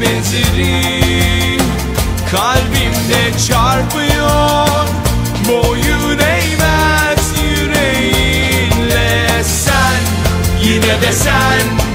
benzeri Kalbimde çarpıyor. Boyun eğmez yüreğinle. Sen yine de sen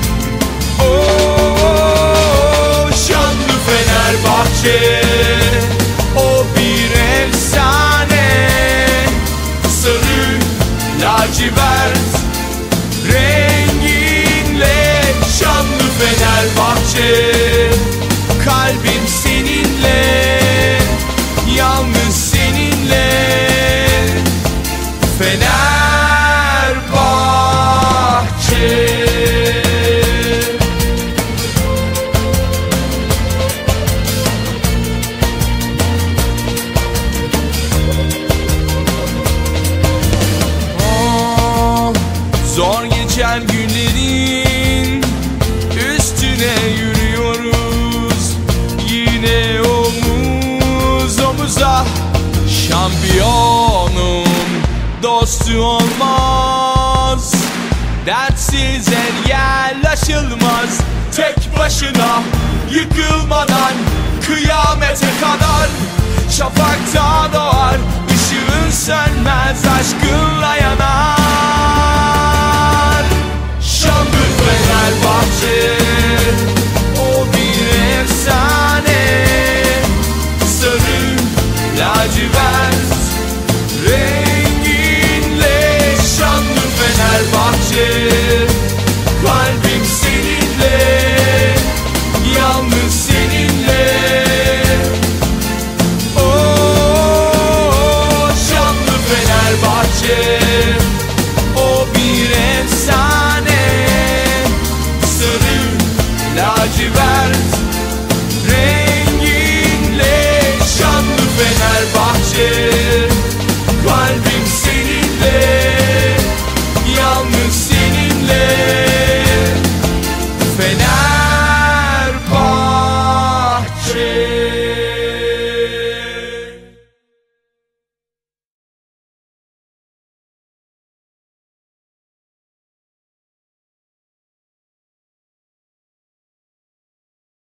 geçen günlerin. Üstüne yürüyoruz. Yine omuz omuza. Şampiyonun dostu olmaz. Dertsiz yer aşılmaz. Tek başına yıkılmadan kıyamete kadar się